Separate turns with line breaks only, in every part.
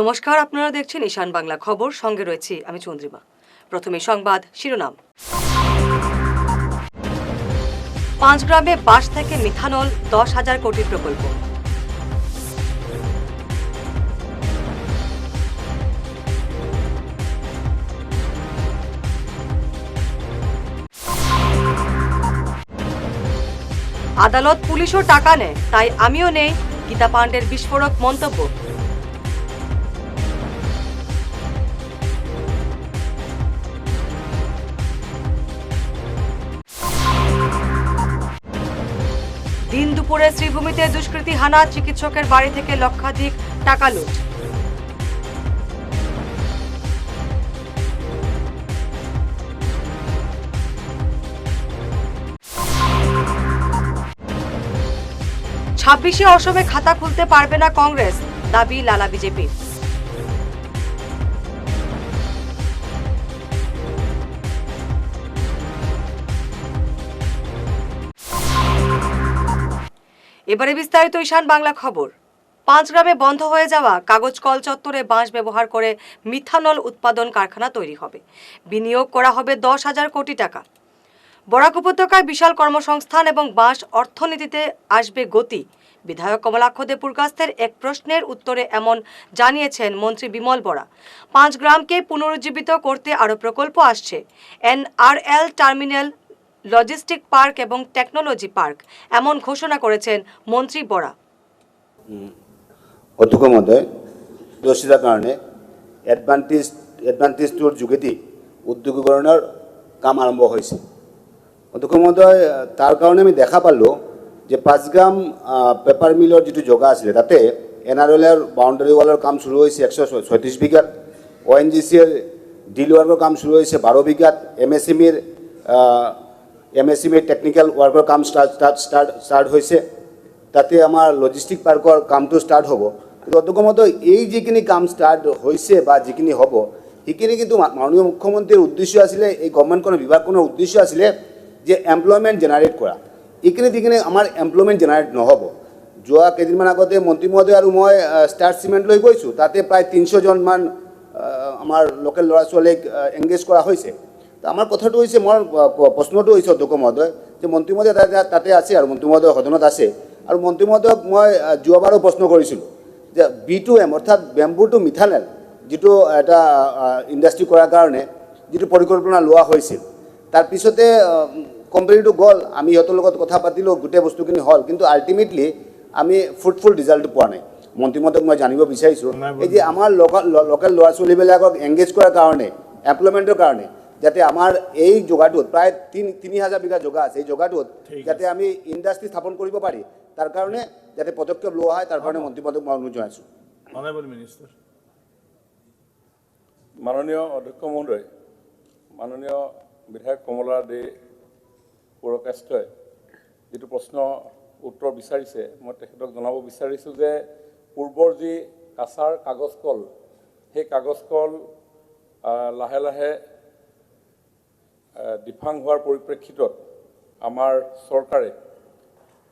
নমস্কার, আপনারা দেখছেন ঈশান বাংলা খবর। সঙ্গে রয়েছি আমি চন্দ্রিমা। প্রথমে সংবাদ শিরোনাম। পাঁচ গ্রামে বাস থেকে মিথানল দশ হাজার কোটি প্রকল্প। আদালত পুলিশও টাকা নেয়, তাই আমিও নেই। গীতা পাণ্ডের বিস্ফোরক মন্তব্য। দুপুরে শ্রীভূমিতে দুষ্কৃতী হানা চিকিৎসকের বাড়ি থেকে লক্ষাধিক টাকা লুট। ছাব্বিশে অসমে খাতা খুলতে পারবে না কংগ্রেস, দাবি লালা বিজেপির। এবারে বিস্তারিত ঈশান বাংলা খবর। পাঁচ গ্রামে বন্ধ হয়ে যাওয়া কাগজ কল চত্বরে বাঁশ ব্যবহার করে মিথানল উৎপাদন কারখানা তৈরি হবে। বিনিয়োগ করা হবে দশ হাজার কোটি টাকা। বরাক উপত্যকায় বিশাল কর্মসংস্থান এবং বাঁশ অর্থনীতিতে আসবে গতি। বিধায়ক কমলাক্ষ দে পুরকাস্তের এক প্রশ্নের উত্তরে এমন জানিয়েছেন মন্ত্রী বিমল বরা। পাঁচ গ্রামকে পুনরুজ্জীবিত করতে আরও প্রকল্প আসছে। এনআরএল টার্মিনাল লজিস্টিক পার্ক এবং টেকনোলজি পার্ক, এমন ঘোষণা করেছেন মন্ত্রী বরা।
অধ্যক্ষ মহোদয় দৰ্শিতাৰ কাৰণে এডভান্টেজ এডভান্টেজটোৰ যোগেদি উদ্যোগীকৰণৰ কাম আৰম্ভ হৈছে অধ্যক্ষ মহোদয় তাৰ কাৰণে আমি দেখা পালোঁ যে পাঁচগ্ৰাম পেপাৰ মিলৰ যিটো জগা আছিলে তাতে এন আৰ এলৰ বাউণ্ডাৰী ৱালৰ কাম চুৰু হৈছে একশ ছয়ত্ৰিছ বিঘাত অ' এন জি ডিল কাম চুৰু হৈছে বাৰ বিঘাত এম এম এছ এম ইৰ টেকনিকেল ৱাৰ্কৰ কাম ষ্টাৰ্ট ষ্টাৰ্ট ষ্টাৰ্ট ষ্টাৰ্ট হৈছে। তাতে আমাৰ লজিষ্টিক পাৰ্কৰ কামটো ষ্টাৰ্ট হ'ব। কিন্তু এই যিখিনি কাম ষ্টাৰ্ট হৈছে বা যিখিনি হ'ব, সেইখিনি কিন্তু মাননীয় মুখ্যমন্ত্ৰীৰ উদ্দেশ্য আছিলে, এই গভৰ্ণমেণ্টখনৰ, বিভাগখনৰ উদ্দেশ্য আছিলে যে এমপ্লয়মেণ্ট জেনাৰেট কৰা। এইখিনি যিখিনি আমাৰ এমপ্লয়মেণ্ট জেনাৰেট নহ'ব। যোৱা কেইদিনমান আগতে মন্ত্ৰী মহোদয় আৰু মই ষ্টাৰ চিমেণ্ট লৈ গৈছোঁ। তাতে প্ৰায় তিনিশজনমান আমাৰ লোকেল ল'ৰা ছোৱালীক এংগেজ কৰা হৈছে। আমাৰ কথাটো হৈছে মোৰ প্ৰশ্নটো হৈছে অধ্যক্ষ মহোদয় যে মন্ত্ৰী মহোদয় তাতে আছে আৰু মন্ত্ৰী মহোদয় সদনত আছে। আৰু মন্ত্ৰী মহোদয়ক মই যোৱাবাৰো প্ৰশ্ন কৰিছিলোঁ যে বি টু এম অৰ্থাৎ বেম্বু টু মিথানেল যিটো এটা ইণ্ডাষ্ট্ৰি কৰাৰ কাৰণে যিটো পৰিকল্পনা লোৱা হৈছিল তাৰপিছতে কোম্পানীটো গ'ল আমি সিহঁতৰ লগত কথা পাতিলোঁ গোটেই বস্তুখিনি হ'ল কিন্তু আল্টিমেটলি আমি ফ্ৰুটফুল ৰিজাল্টটো পোৱা নাই। মন্ত্ৰী মহোদয়ক মই জানিব বিচাৰিছোঁ এই যে আমাৰ লোকেল লোকেল ল'ৰা ছোৱালীবিলাকক এংগেজ কৰাৰ কাৰণে এমপ্লয়মেণ্টৰ কাৰণে যাতে আমাৰ এই জগাটোত প্ৰায় তিনি তিনি হাজাৰ বিঘা জগা আছে এই জগাটোত যাতে আমি ইণ্ডাষ্ট্ৰি স্থাপন কৰিব পাৰি। তাৰ কাৰণে যাতে পদক্ষেপ লোৱা হয় তাৰ কাৰণে মন্ত্ৰী মহোদয়ক মই অনুৰোধ জনাইছোঁ।
মাননীয় অধ্যক্ষ মহোদয় মাননীয় বিধায়ক কমলা দে পুৰকাষ্টই যিটো প্ৰশ্ন উত্তৰ বিচাৰিছে মই তেখেতক জনাব বিচাৰিছোঁ যে পূৰ্বৰ যি কাছাৰ কাগজ কল সেই কাগজ কল লাহে লাহে ডিফাং হোৱাৰ পৰিপ্ৰেক্ষিতত আমাৰ চৰকাৰে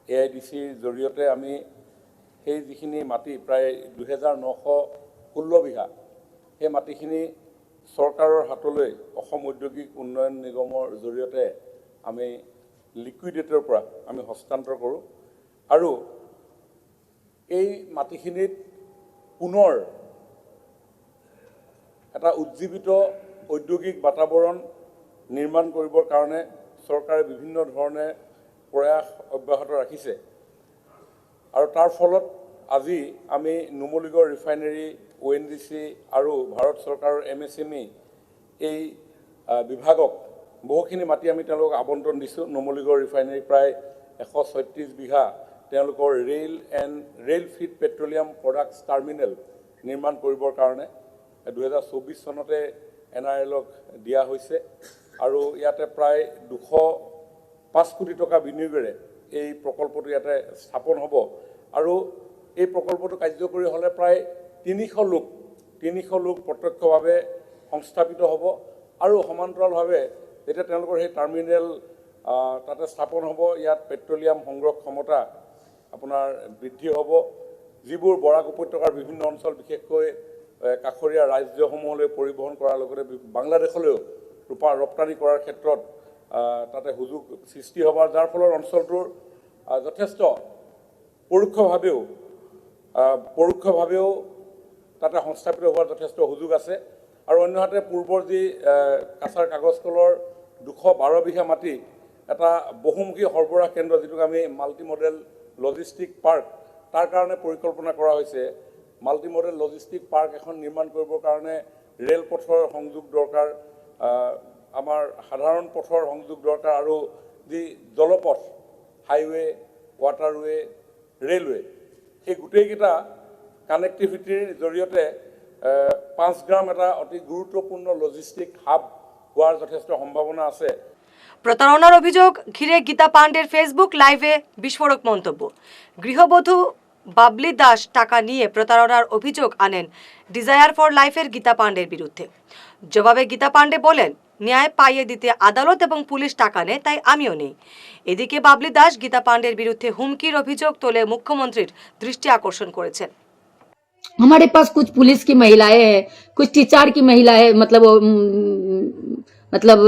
এ আই ডি চিৰ জৰিয়তে আমি সেই যিখিনি মাটি প্ৰায় দুহেজাৰ নশ ষোল্ল বিঘা সেই মাটিখিনি চৰকাৰৰ হাতলৈ অসম ঔদ্যোগিক উন্নয়ন নিগমৰ জৰিয়তে আমি লিকুইডেটৰ পৰা আমি হস্তান্তৰ কৰোঁ আৰু এই মাটিখিনিত পুনৰ এটা উজ্জীৱিত ঔদ্যোগিক বাতাবৰণ নিৰ্মাণ কৰিবৰ কাৰণে চৰকাৰে বিভিন্ন ধৰণে প্ৰয়াস অব্যাহত ৰাখিছে। আৰু তাৰ ফলত আজি আমি Numaligarh refinery O' N G C আৰু ভাৰত চৰকাৰৰ এম এছ এম ই এই বিভাগক বহুখিনি মাটি আমি তেওঁলোকক আবণ্টন দিছোঁ। নুমলীগড় ৰিফাইনেৰী প্ৰায় এশ ছয়ত্ৰিছ বিঘা তেওঁলোকৰ rail and rail fed petroleum products terminal নিৰ্মাণ কৰিবৰ কাৰণে দুহেজাৰ চৌবিছ চনতে এন আৰ এলক দিয়া হৈছে। আৰু ইয়াতে প্ৰায় দুশ পাঁচ কোটি টকা বিনিয়োগেৰে এই প্ৰকল্পটো ইয়াতে স্থাপন হ'ব। আৰু এই প্ৰকল্পটো কাৰ্যকৰী হ'লে প্ৰায় তিনিশ লোক তিনিশ লোক প্ৰত্যক্ষভাৱে সংস্থাপিত হ'ব আৰু সমান্তৰালভাৱে যেতিয়া তেওঁলোকৰ সেই টাৰ্মিনেল তাতে স্থাপন হ'ব ইয়াত পেট্ৰলিয়াম সংগ্ৰহ ক্ষমতা আপোনাৰ বৃদ্ধি হ'ব। যিবোৰ বৰাক উপত্যকাৰ বিভিন্ন অঞ্চল বিশেষকৈ কাষৰীয়া ৰাজ্যসমূহলৈ পৰিবহণ কৰাৰ লগতে বাংলাদেশলৈও ৰূপা ৰপ্তানি কৰাৰ ক্ষেত্ৰত তাতে সুযোগ সৃষ্টি হ'ব যাৰ ফলত অঞ্চলটোৰ যথেষ্ট পৰোক্ষভাৱেও পৰোক্ষভাৱেও তাতে সংস্থাপিত হোৱাৰ যথেষ্ট সুযোগ আছে। আৰু অন্যহাতে পূৰ্বৰ যি কাছাৰ কাগজ কলৰ দুশ বাৰ বিঘা মাটি এটা বহুমুখী সৰবৰাহ কেন্দ্ৰ যিটোক আমি মাল্টি মডেল লজিষ্টিক পাৰ্ক তাৰ কাৰণে পৰিকল্পনা কৰা হৈছে। মাল্টি মডেল লজিষ্টিক পাৰ্ক এখন নিৰ্মাণ কৰিবৰ কাৰণে ৰেলপথৰ সংযোগ দৰকাৰ। আমাৰ সাধাৰণ পথৰ সংযোগ দৰকাৰ আৰু যি জলপথ হাইৱে ৱাটাৰৱে ৰেলৱে এই গোটেইকেইটা কানেক্টিভিটিৰ জৰিয়তে এ, পাঁচ গ্ৰাম এটা অতি গুৰুত্বপূৰ্ণ লজিষ্টিক হাব হোৱাৰ যথেষ্ট সম্ভাৱনা আছে।
প্রতারণার অভিযোগ ঘিরে গীতা পাণ্ডের ফেসবুক লাইভে বিস্ফোরক মন্তব্য। গৃহবধূ বাবলি দাস টাকা নিয়ে প্রতারণার অভিযোগ আনেন ডিজায়ার ফর লাইফের গীতা পাণ্ডের বিরুদ্ধে জবাবে গীতা পাণ্ডে বলেন ন্যায় পাইয়ে দিতে আদালত এবং পুলিশ টাকা নেয় তাই আমিও নেই এদিকে বাবলি দাস গীতা পাণ্ডের বিরুদ্ধে হুমকির অভিযোগ তোলে মুখ্যমন্ত্রীর দৃষ্টি আকর্ষণ করেছেন
हमारे पास कुछ पुलिस की महिलाएं हैं कुछ टीचर की महिला है मतलब उम, मतलब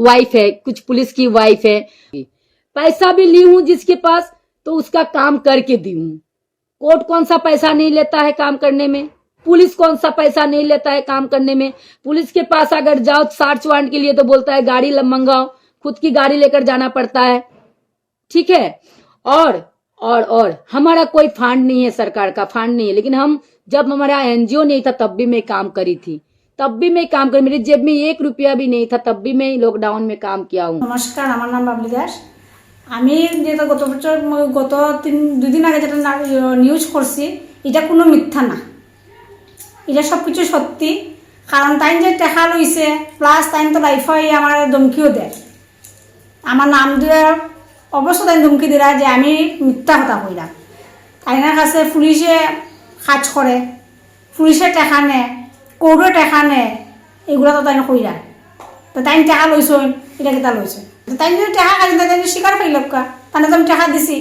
वाइफ है कुछ पुलिस की वाइफ है पैसा भी ली हूं जिसके पास तो उसका काम करके दी हूं कोर्ट कौन सा पैसा नहीं लेता है काम करने में? पुलिस कौन सा पैसा नहीं लेता है काम करने में? पुलिस के पास अगर जाओ सर्च वारंट के लिए तो बोलता है, गाड़ी मंगाओ। खुद की गाड़ी लेकर जाना पड़ता है। ठीक है? और और और, हमारा कोई फंड नहीं है सरकार का फंड नहीं है। लेकिन हम, जब हमारा एनजीओ नहीं था, तब भी मैं काम करी थी। तब भी मैं काम करी, मेरी जेब में एक रुपया भी नहीं था, तब भी मैं लॉकडाउन में काम किया हूँ।
नमस्कार, हमारा नाम दास। আমি যেটা গত বছর, গত তিন দুদিন আগে যেটা নিউজ করছি, এটা কোনো মিথ্যা না। এটা সব কিছু সত্যি। কারণ তাই যে টেকা লইছে প্লাস তাই তো লাইফ হয়, আমার ধমকিও দেয়। আমার নাম দিয়ে অবশ্য তাই ধমকি দিলা যে আমি মিথ্যা কথা কইলাম। তাইনার কাছে পুলিশে কাজ করে, পুলিশে টেকা নেয় কোর্টে টেকা নেয় এগুলো তো তাই কইরা। তো তাই টাকা লইছ এটা কেটা লইছে। তাই যদি টাকা কাজে তাই স্বীকার কা তাহলে তো আমি টাকা দিছি।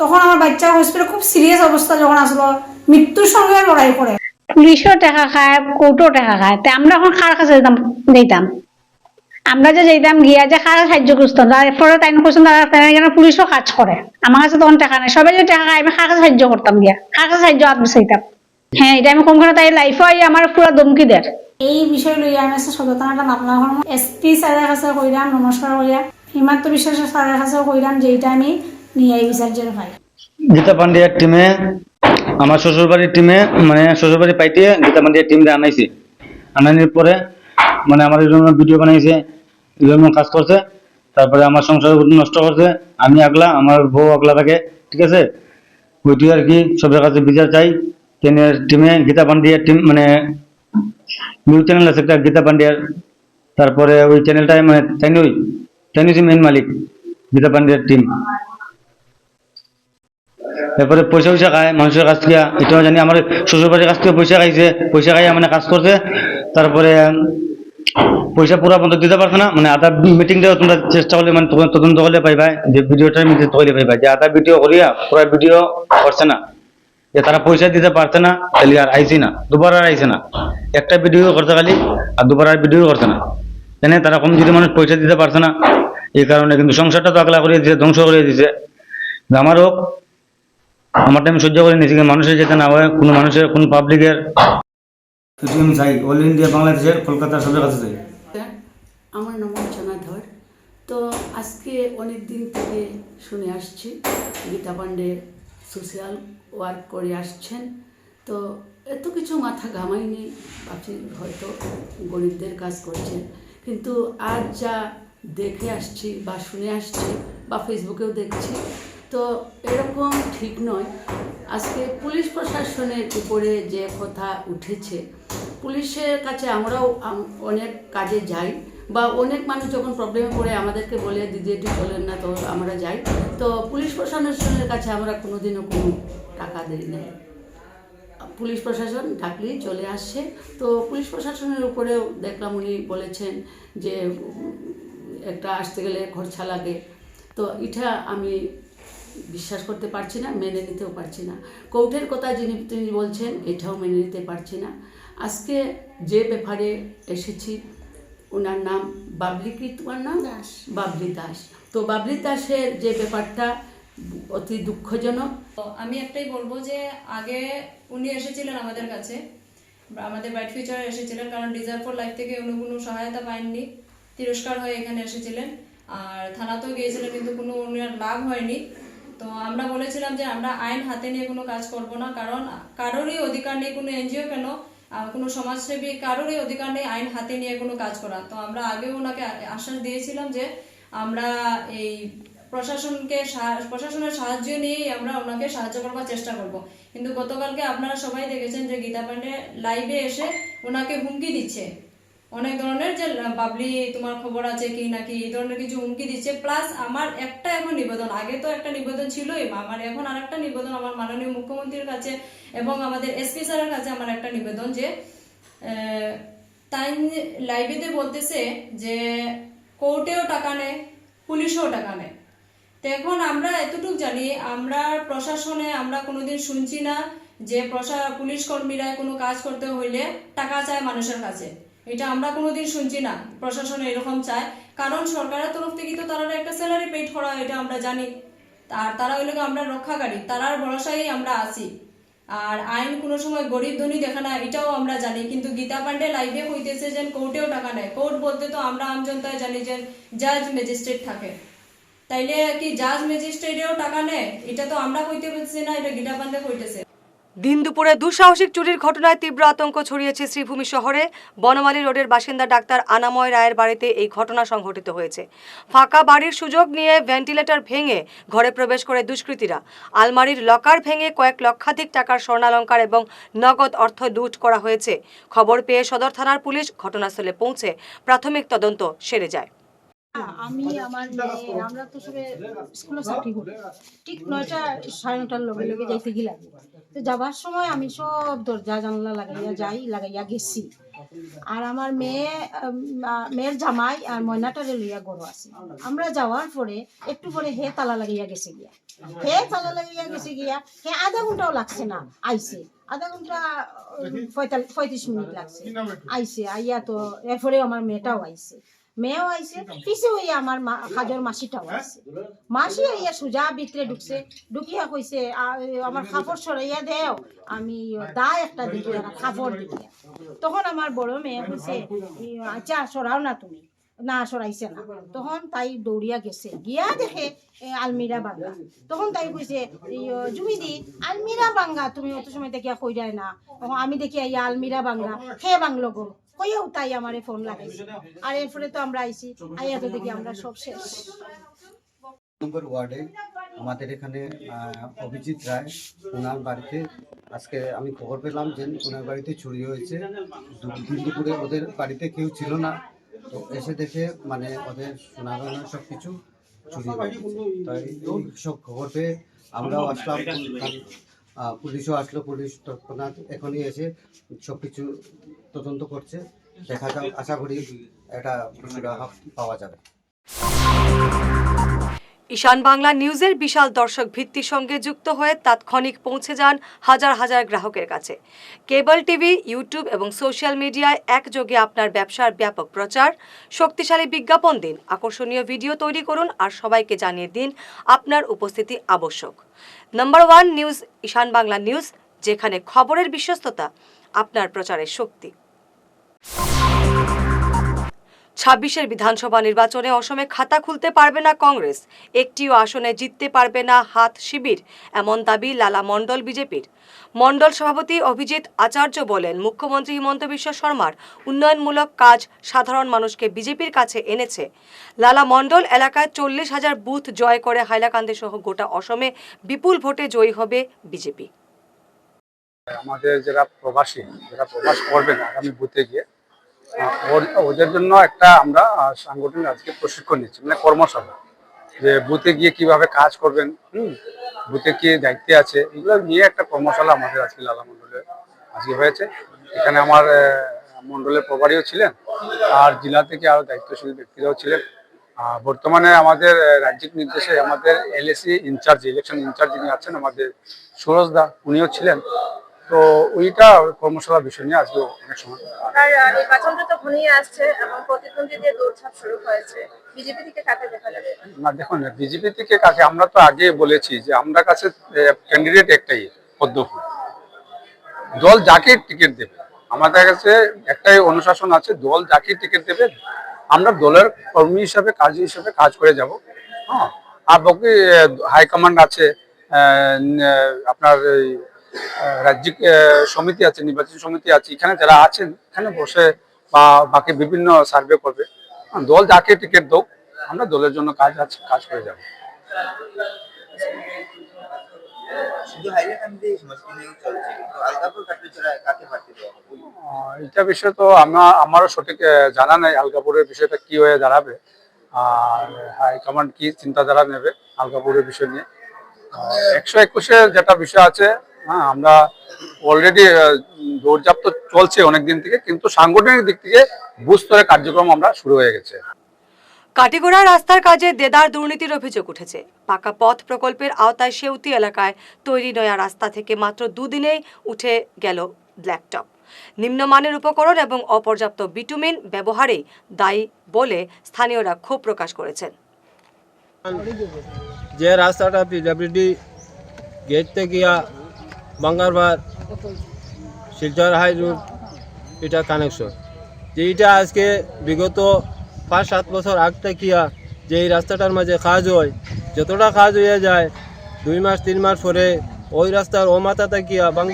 তখন আমার বাচ্চা হসপিটালে খুব সিরিয়াস অবস্থা যখন আসলো মৃত্যুর সঙ্গে লড়াই করে
পুলিশও টাকা খায় কোর্টও টাকা খায় তা আমরা এখন কার কাছে যেতাম। আমরা যে যেতাম গিয়া যে কার সাহায্য করতাম তারপরে তাই করছেন তারা এখানে পুলিশও কাজ করে আমার কাছে তখন টাকা নেই। সবাই যে টাকা খায় আমি কার কাছে সাহায্য করতাম গিয়া। কার কাছে সাহায্য হাত চাইতাম। হ্যাঁ এটা আমি কম করে তাই লাইফে আমার পুরো দমকি দেয়
এই বিষয় লইয়া আমি সচেতনতা মাপলা এসপি স্যারের কাছে কইরাম নমস্কার করিয়া হিমান্ত বিশ্ব স্যারের কাছেও কইরাম যে এটা আমি নিয়ে বিচার্য পাই
গীতা পান্ডিয়ার টিমে আমার শ্বশুরবাড়ির টিমে মানে শ্বশুরবাড়ি পাইতে গীতা পান্ডিয়ার টিমে আনাইছে। আনানোর পরে মানে আমার জন্য ভিডিও বানাইছে জন্য কাজ করছে তারপরে আমার সংসার নষ্ট করছে আমি আগলা আমার বউ আগলা থাকে, ঠিক আছে? ওইটি আর কি সবের কাছে বিচার চাই ট্রেনের টিমে গীতা পান্ডিয়ার টিম মানে নিউজ চ্যানেল আছে একটা গীতা পান্ডিয়ার তারপরে ওই চ্যানেলটাই মানে তাই ওই তাই হচ্ছে মেন মালিক গীতা পান্ডিয়ার টিম এরপরে পয়সা পয়সা খায়, মানুষের কাছ থেকে। এটাও জানি, আমার শ্বশুরবাড়ির কাছ থেকে পয়সা খাইছে, পয়সা খাইয়া মানে কাজ করছে। তারপরে, পয়সা পুরা বন্ধ দিতে পারছে না মানে আধা মিটিংটাও তোমরা চেষ্টা করলে মানে তদন্ত করলে পাইবা, যে ভিডিওটার মধ্যে তৈরি পাইবা, যে আধা ভিডিও করিয়া পুরা ভিডিও করছে না। যে তারা পয়সা দিতে পারছে না তাহলে আর আইসি না, দুবার আর আইসে না। একটা ভিডিও করছে খালি, আর দুবার আর ভিডিও করছে না। জানে তারা কম যদি মানুষ পয়সা দিতে পারছে না এই কারণে কিন্তু সংসারটা তো আগলা করিয়ে দিয়েছে ধ্বংস করিয়ে করে দিয়েছে। আমারও আমার টাইম সহ্য করে নিয়েছি কিন্তু মানুষের যেতে না হয় কোনো মানুষের কোনো পাবলিকের আমি চাই অল ইন্ডিয়া বাংলাদেশের কলকাতার সবের কাছে চাই
আমার নাম অর্চনা ধর। তো আজকে অনেক দিন থেকে শুনে আসছি গীতা পাণ্ডে সোশ্যাল ওয়ার্ক করে আসছেন। তো এত কিছু মাথা ঘামাইনি ভাবছি হয়তো গরিবদের কাজ করছেন কিন্তু আজ যা দেখে আসছি বা শুনে আসছি বা ফেসবুকেও দেখছি, তো এরকম ঠিক নয়। আজকে পুলিশ প্রশাসনের উপরে যে কথা উঠেছে, পুলিশের কাছে আমরাও অনেক কাজে যাই বা অনেক মানুষ যখন প্রবলেমে পড়ে আমাদেরকে বলে, দিদি, একটু চলেন না, তো আমরা যাই। তো পুলিশ প্রশাসনের কাছে আমরা কোনোদিনও কোনো টাকা দিই নাই। পুলিশ প্রশাসন ডাকলেই চলে আসছে তো পুলিশ প্রশাসনের উপরেও দেখলাম উনি বলেছেন যে একটা আসতে গেলে খরচা লাগে। তো এটা আমি বিশ্বাস করতে পারছি না মেনে নিতেও পারছি না। কৌঠের কথা যিনি তিনি বলছেন এটাও মেনে নিতে পারছি না। আজকে যে ব্যাপারে এসেছি ওনার নাম বাবলি কি তোমার নাম? দাস। বাবলি দাস। তো বাবলি দাসের যে ব্যাপারটা অতি দুঃখজনক।
আমি একটাই বলব যে আগে উনি এসেছিলেন আমাদের কাছে। আমাদের ব্রাইট ফিউচারে এসেছিলেন, কারণ ডিজার্ভ ফর লাইফ থেকে উনি কোনো সহায়তা পাননি তিরস্কার হয়ে এখানে এসেছিলেন। আর থানাতেও গিয়েছিলেন, কিন্তু কোনো উনার লাভ হয়নি। তো আমরা বলেছিলাম যে আমরা আইন হাতে নিয়ে কোনো কাজ করব না, কারণ কারোরই অধিকার নেই কোনো এনজিও কেন কোনো সমাজসেবী কারোরই অধিকার নেই আইন হাতে নিয়ে কোনো কাজ করা। তো আমরা আগেও ওনাকে আশ্বাস দিয়েছিলাম যে আমরা এই প্রশাসনকে প্রশাসনের সাহায্য নিয়েই আমরা ওনাকে সাহায্য করবার চেষ্টা করব। কিন্তু গতকালকে আপনারা সবাই দেখেছেন যে গীতা পান্ডে লাইভে এসে ওনাকে হুমকি দিচ্ছে। অনেক ধরনের যে বাবলি, তোমার খবর আছে কি নাকি এই ধরনের কিছু হুমকি দিচ্ছে। প্লাস আমার একটা এখন নিবেদন, আগে তো একটা নিবেদন ছিলই আমার এখন আর একটা নিবেদন আমার মাননীয় মুখ্যমন্ত্রীর কাছে এবং আমাদের এসপি স্যারের কাছে আমার একটা নিবেদন যে তাই লাইব্রেরিতে বলতেছে যে, কোর্টেও টাকা নেয়, পুলিশেও টাকা নেয়। এখন আমরা এতটুকু জানি, আমরা প্রশাসনে আমরা কোনোদিন শুনছি না যে প্রশা, পুলিশ কর্মীরা কোনো কাজ করতে হইলে টাকা চায় মানুষের কাছে। এটা আমরা কোনোদিন শুনছি না, প্রশাসন এরকম চায়। কারণ সরকারের তরফ থেকে তো তারা একটা স্যালারি পেড করা, এটা আমরা জানি। আর তারা হইলে আমরা রক্ষাকারী তারার ভরসায় আমরা আছি। আর আইন কোনো সময় গরিব ধনী দেখে না, এটাও আমরা জানি। কিন্তু গীতা পান্ডে লাইভে হইতেছে যে কোর্টেও টাকা নেয়। কোর্ট বলতে তো আমরা আমজনতায় জানি যে জাজ ম্যাজিস্ট্রেট থাকে। তাইলে কি জাজ ম্যাজিস্ট্রেটেও টাকা নেয়? এটা তো আমরা কইতে পারছি না, এটা গীতা পান্ডে কইতেছে।
দিন দুপুরে দুঃসাহসিক চুরির ঘটনায় তীব্র আতঙ্ক ছড়িয়েছে শ্রীভূমি শহরে। বনমালী রোডের বাসিন্দা ডাক্তার আনাময় রায়ের বাড়িতে এই ঘটনা সংঘটিত হয়েছে। ফাঁকা বাড়ির সুযোগ নিয়ে ভেন্টিলেটর ভেঙে ঘরে প্রবেশ করে দুষ্কৃতীরা। আলমারির লকার ভেঙে কয়েক লক্ষাধিক টাকার স্বর্ণালঙ্কার এবং নগদ অর্থ লুট করা হয়েছে। খবর পেয়ে সদর থানার পুলিশ ঘটনাস্থলে পৌঁছে। প্রাথমিক তদন্ত সেরে যায়।
আমি আমার মেয়ে আমরা তো সবে স্কুলে চাকরি করি। ঠিক নয়টা সাড়ে নটার লগে লগে যাইতে গেলাম তো যাবার সময় আমি সব দরজা জানলা লাগাইয়া যাই লাগাইয়া গেছি। আর আমার মেয়ে মেয়ের জামাই আর ময়নাটারে লইয়া গরু আছে। আমরা যাওয়ার পরে একটু পরে হে তালা লাগাইয়া গেছে গিয়া। হে তালা লাগাইয়া গেছে গিয়া হে আধা ঘন্টাও লাগছে না আইছে। আধা ঘণ্টা পঁয়তাল্লিশ পঁয়ত্রিশ মিনিট লাগছে। আইছে আইয়া তো এরপরেও আমার মেয়েটাও আইছে। মেয়েও আইছে পিছে হইয়া আমার হাজর মাসিটাও আইছে। মাসি হইয়া সুজা ভিতরে ঢুকছে। ঢুকিয়া কইছে আমার কাপড় সরাইয়া দেও আমি দা একটা দিকে কাপড় দিকে তখন আমার বড় মেয়ে কইছে আচ্ছা সরাও না তুমি। না সরাইছে না। তখন তাই দৌড়িয়া গেছে। গিয়া দেখে এ, আলমিরা বাঙ্গা তখন তাই কইছে জুমি দি আলমিরা বাঙ্গা তুমি অত সময় দেখিয়া কইরাই না। তখন আমি দেখিয়া ইয়া আলমিরা বাঙ্গা হে বাংলো গো। কইয়াও তাই আমারে ফোন লাগাইছে। আর এরপরে তো আমরা আইছি। আইয়া তো দেখি আমরা সব শেষ।
নম্বর ওয়ার্ডে আমাদের এখানে আহ, অভিজিৎ রায় ওনার বাড়িতে আজকে আমি খবর পেলাম যে ওনার বাড়িতে চুরি হয়েছে। দুপুরে ওদের বাড়িতে কেউ ছিল না। তো এসে দেখে মানে ওদের সোনা গয়না সব কিছু চুরি হয়ে গেছে। তাই সব খবর পেয়ে আমরাও আসলাম। পুলিশও আসলো, পুলিশ তৎক্ষণাৎ এখনই এসে সব তদন্ত করছে। দেখা যাক, আশা করি এটা পাওয়া যাবে।
ঈশান বাংলা নিউজের বিশাল দর্শক ভিত্তির সঙ্গে যুক্ত হয়ে তাৎক্ষণিক পৌঁছে যান হাজার হাজার গ্রাহকের কাছে। কেবল টিভি, ইউটিউব এবং সোশ্যাল মিডিয়ায় একযোগে আপনার ব্যবসার ব্যাপক প্রচার, শক্তিশালী বিজ্ঞাপন দিন, আকর্ষণীয় ভিডিও তৈরি করুন আর সবাইকে জানিয়ে দিন আপনার উপস্থিতি আবশ্যক। Number one news Ishan Bangla news যেখানে খবরের বিশ্বস্ততা আপনার প্রচারের শক্তি। ছাব্বিশের বিধানসভা নির্বাচনে অসমে খাতা খুলতে পারবে না কংগ্রেস। একটিও আসনে জিততে পারবে না হাত শিবির, এমন দাবি লালা মণ্ডল বিজেপির। মণ্ডল সভাপতি অভিজিৎ আচার্য বলেন, মুখ্যমন্ত্রী হিমন্ত বিশ্ব শর্মার উন্নয়নমূলক কাজ সাধারণ মানুষকে বিজেপির কাছে এনেছে। লালা মণ্ডল এলাকায় চল্লিশ হাজার বুথ জয় করে হাইলাকান্দি সহ গোটা অসমে বিপুল ভোটে জয়ী হবে বিজেপি।
আমাদের যারা প্রবাসী, যারা প্রবাস করবেন আগামী বুথে গিয়ে ওদের জন্য একটা আমরা সাংগঠনিক আজকে প্রশিক্ষণ নিচ্ছি মানে কর্মশালা। যে বুথে গিয়ে কীভাবে কাজ করবেন, হুম, বুথে কি দায়িত্বে আছে, এগুলো নিয়ে একটা কর্মশালা আমাদের আজকে লালা মণ্ডলে আজকে হয়েছে। এখানে আমার মণ্ডলের প্রভারীও ছিলেন, আর জেলা থেকে আরও দায়িত্বশীল ব্যক্তিরাও ছিলেন। বর্তমানে আমাদের রাজ্যিক নির্দেশে আমাদের এলএসি ইনচার্জ ইলেকশন ইনচার্জ যিনি আছেন, আমাদের সুরজ দা, উনিও ছিলেন। তো ওইটা কর্মশালা বিষয় নিয়ে আজকে অনেক সময়।
আর নির্বাচনটা তো ঘনিয়ে আসছে এবং প্রতিদ্বন্দ্বীদের দৌড়ঝাঁপ শুরু হয়েছে বিজেপি থেকে কাকে দেখা যাবে?
না দেখুন বিজেপি থেকে কাকে আমরা তো আগে বলেছি যে আমরা কাছে ক্যান্ডিডেট একটাই পদ্মফুল। দল যাকে টিকিট দেবে আমাদের কাছে একটাই অনুশাসন আছে দল যাকে টিকিট দেবে আমরা দলের কর্মী হিসাবে কাজ হিসাবে কাজ করে যাব। হ্যাঁ আর বাকি হাইকমান্ড আছে আপনার রাজ্যিক সমিতি আছে নির্বাচন সমিতি আছে এখানে যারা আছেন এখানে বসে বা বাকি বিভিন্ন সার্ভে করবে। দল যাকে টিকিট দাও আমরা দলের জন্য কাজ আছে কাজ করে যাব। এটা বিষয়ে তো আমার আমারও সঠিক জানা নাই আলকাপুরের বিষয়টা কি হয়ে দাঁড়াবে। আর হাইকমান্ড কি চিন্তাধারা নেবে আলকাপুরের বিষয় নিয়ে। একশো একুশে যেটা বিষয় আছে হ্যাঁ আমরা অলরেডি দৌড়ঝাপ তো চলছে অনেক দিন থেকে কিন্তু সাংগঠনিক দিক থেকে বুথ স্তরে কার্যক্রম আমরা শুরু হয়ে গেছে।
কাটিগোড়া রাস্তার কাজে দেদার দুর্নীতির অভিযোগ উঠেছে। পাকা পথ প্রকল্পের আওতায় সেউতি এলাকায় তৈরি নয়া রাস্তা থেকে মাত্র দুদিনেই উঠে গেল ব্ল্যাকটপ নিম্নমানের উপকরণ এবং অপর্যাপ্ত বিটুমিন ব্যবহারেই দায়ী বলে স্থানীয়রা ক্ষোভ প্রকাশ করেছেন।
যে রাস্তাটা পিডাব্লিউডি গেট থেকে বাঙ্গারবার শিলচর হাই রোড এটা কানেকশন যেইটা আজকে বিগত পাঁচ, সাত বছর আগ থেকিয়া যে এই রাস্তাটার মাঝে কাজ হয়, যতটা কাজ হয়ে যায়, দুই মাস, তিন মাস পরে ওই রাস্তার ও মাথা থেকিয়া বাং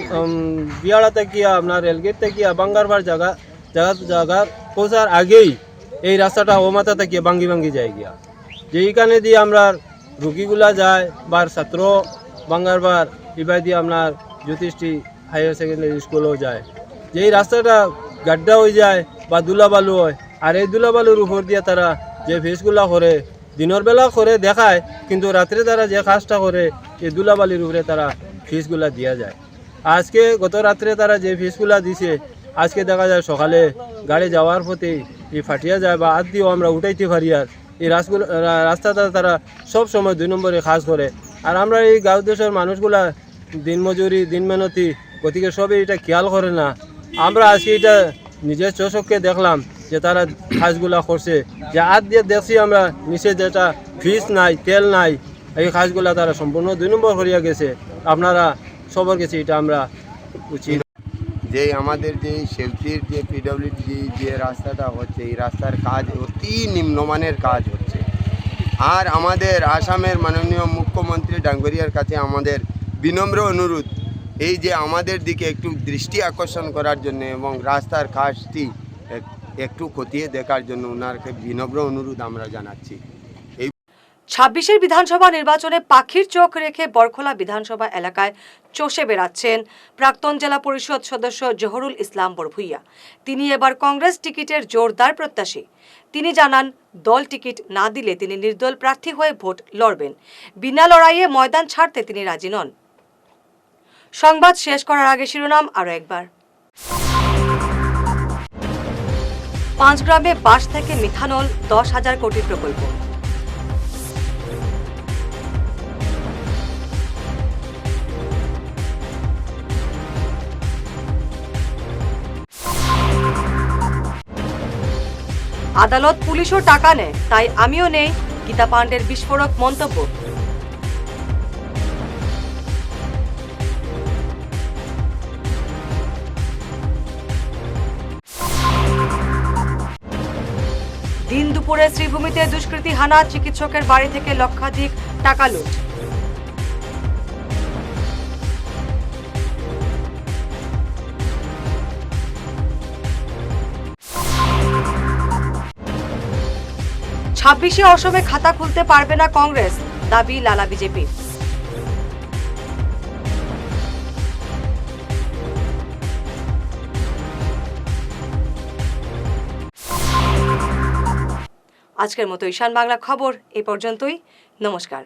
বিয়াড়া থেকিয়া আপনার রেলগেট থেকিয়া বাঙ্গারবার জায়গা জায়গা জায়গা পৌঁছার আগেই এই রাস্তাটা ও মাথা থেকে ভাঙ্গি ভাঙ্গি যায় গিয়া। যেইখানে দিয়ে আমরা রুগীগুলা যায় বা ছাত্র বাঙ্গারবার ইবাই দিয়ে আপনার জ্যোতিষটি হায়ার সেকেন্ডারি স্কুলও যায়। যেই রাস্তাটা গাড্ডা হয়ে যায় বা দুলাবালু হয়, আর এই দুলাবালুর উপর দিয়ে তারা যে ফেসগুলা করে, দিনের বেলা করে দেখায়, কিন্তু রাত্রে তারা যে কাজটা করে, এই দুলাবালির উপরে তারা ফিসগুলা দেওয়া যায়। আজকে গত রাত্রে তারা যে ফিসগুলা দিছে, আজকে দেখা যায় সকালে গাড়ি যাওয়ার পথে এই ফাটিয়া যায় বা আদ দিয়েও আমরা উঠাইতে পারি আর। এই রাসগুলো রা- রাস্তাটা তারা সব সময় দুই নম্বরে কাজ করে। আর আমরা এই গাঁও দেশের মানুষগুলা দিন মজুরি, দিন মেহনতি, গতিকে সবই এটা খেয়াল করে না। আমরা আজকে এটা নিজের চোখকে দেখলাম যে তারা কাজগুলা করছে। যে আর দিয়ে দেখছি আমরা, নিচে যেটা ফিস নাই, তেল নাই, এই কাজগুলা তারা সম্পূর্ণ দুই নম্বর করিয়া গেছে। আপনারা সবার কাছে এটা আমরা উচিত।
যে আমাদের যে সেলফির যে পিডব্লিউডি যে রাস্তাটা হচ্ছে, এই রাস্তার কাজ অতি নিম্নমানের কাজ হচ্ছে। আর আমাদের আসামের মাননীয় মুখ্যমন্ত্রী ডাঙ্গরিয়ার কাছে আমাদের বিনম্র অনুরোধ, এই যে আমাদের দিকে একটু দৃষ্টি আকর্ষণ করার জন্য এবং রাস্তার কাজটি একটু খতিয়ে দেখার জন্য ওনারকে বিনম্র অনুরোধ আমরা জানাচ্ছি।
ছাব্বিশের বিধানসভা নির্বাচনে পাখির চোখ রেখে বরখোলা বিধানসভা এলাকায় চষে বেড়াচ্ছেন প্রাক্তন জেলা পরিষদ সদস্য জহরুল ইসলাম বরভুইয়া। তিনি এবার কংগ্রেস টিকিটের জোরদার প্রত্যাশী। তিনি জানান, দল টিকিট না দিলে তিনি নির্দল প্রার্থী হয়ে ভোট লড়বেন। বিনা লড়াইয়ে ময়দান ছাড়তে তিনি রাজি নন। সংবাদ শেষ করার আগে শিরোনাম আরও একবার। পাঁচগ্রামে বাস থেকে মিথানল দশ হাজার কোটি প্রকল্প। আদালত পুলিশও টাকা নেয়, তাই আমিও নেই। গীতা পাণ্ডের বিস্ফোরক মন্তব্য। দুপুরে শ্রীভূমিতে দুষ্কৃতী হানা চিকিৎসকের বাড়ি থেকে লক্ষাধিক টাকা লুট। ছাব্বিশে অসমে খাতা খুলতে পারবে না কংগ্রেস, দাবি লালা বিজেপির। আজকের মতো ঈশান বাংলা খবর এ পর্যন্তই। নমস্কার।